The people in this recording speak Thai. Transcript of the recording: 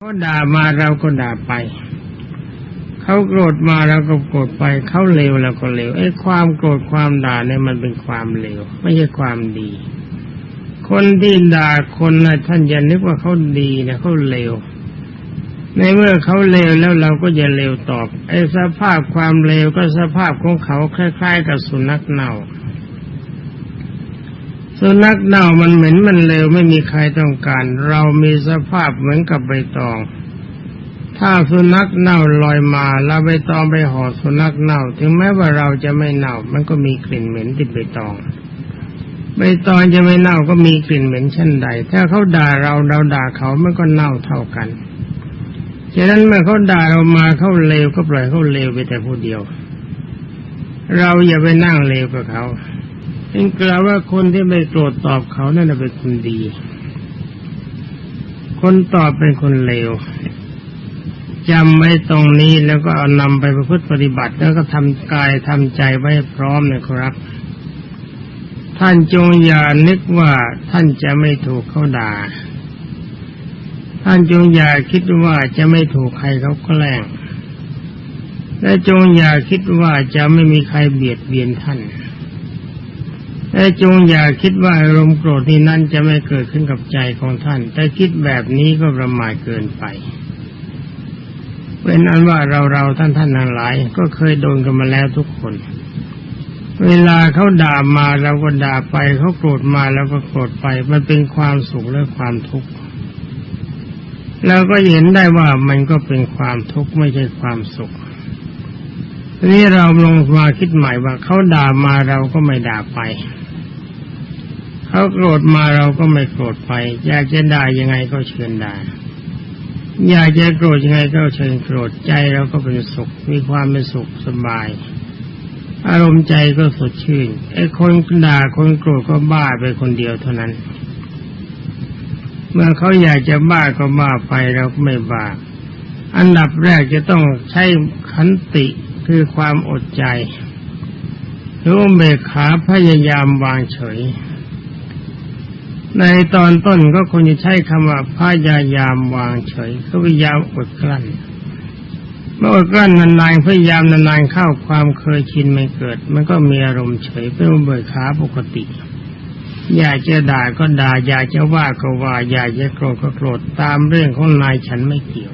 เขาด่ามาเราก็ด่าไป เขาโกรธมาเราก็โกรธไป เขาเลวเราก็เลวไอ้ความโกรธความด่าเนี่ยมันเป็นความเลวไม่ใช่ความดี คนที่ด่าคนนะท่านอย่านึกว่าเขาดีนะเขาเลวในเมื่อเขาเลวแล้วเราก็จะเลวตอบไอ้สภาพความเลวก็สภาพของเขาคล้าย ๆ กับสุนัขเน่า สุนัขเน่ามันเหม็นมันเลวไม่มีใครต้องการ เรามีสภาพเหมือนกับใบตอง ถ้าสุนัขเน่าลอยมาแล้วใบตองไปห่อสุนัขเน่า ถึงแม้ว่าเราจะไม่เน่า มันก็มีกลิ่นเหม็นติดใบตองใบตองจะไม่เน่าก็มีกลิ่นเหม็นเช่นใด ถ้าเขาด่าเราเราด่าเขามันก็เน่าเท่ากันฉะนั้นเมื่อเขาด่าเรามาเขาเลวก็ปล่อยเขาเลวไปแต่ผู้เดียว เราอย่าไปนั่งเลวกับเขา เองกล่าวว่าคนที่ไม่โกรธตอบเขานั่นนะเป็นคนดี คนตอบเป็นคนเลวจำไว้ตรงนี้แล้วก็เอานำไปประพฤติปฏิบัติ แล้วก็ทำกายทำใจไว้พร้อมนะครับ ท่านจงอย่านึกว่าท่านจะไม่ถูกเขาด่า ท่านจงอย่าคิดว่าจะไม่ถูกใครเขาแกล้งและจงอย่าคิดว่าจะไม่มีใครเบียดเบียนท่าน และจงอย่าคิดว่าอารมณ์โกรธที่นั่นจะไม่เกิดขึ้นกับใจของท่าน แต่คิดแบบนี้ก็ประมาทเกินไปเป็นอันว่าเราเราท่านท่านทั้งหลาย ก็เคยโดนกันมาแล้วทุกคน เวลาเขาด่ามาเราก็ด่าไปเขาโกรธมาเราก็โกรธไป มันเป็นความสุขและความทุกข์เราก็เห็นได้ว่ามันก็เป็นความทุกข์ไม่ใช่ความสุข นี้เราลงมาคิดใหม่ว่าเขาด่ามาเราก็ไม่ด่าไป เขาโกรธมาเราก็ไม่โกรธไป อยากจะด่ายังไงก็เชิญด่า อยากจะโกรธยังไงก็เชิญโกรธใจเราก็เป็นสุข มีความเป็นสุขสบาย อารมณ์ใจก็สดชื่นไอ้คนด่าคนโกรธก็บ้าไปคนเดียวเท่านั้น เมื่อเขาอยากจะบ้าก็บ้าไปเราก็ไม่บ้าอันดับแรกจะต้องใช้ขันติ คือความอดใจรือว่าเบกขาพยายามวางเฉย ในตอนต้นก็คงจะใช้คำว่าพยายามวางเฉยก็พยายามอดกลั้นเมื่ออดกลั้นนานๆพยายามนานๆเข้าความเคยชินไม่เกิด มันก็มีอารมณ์เฉยเป็นเบิกขาปกติ อยากจะด่าก็ด่าอยากจะว่าก็ว่าอยากจะโกรธก็โกรธตามเรื่องของนายฉันไม่เกี่ยว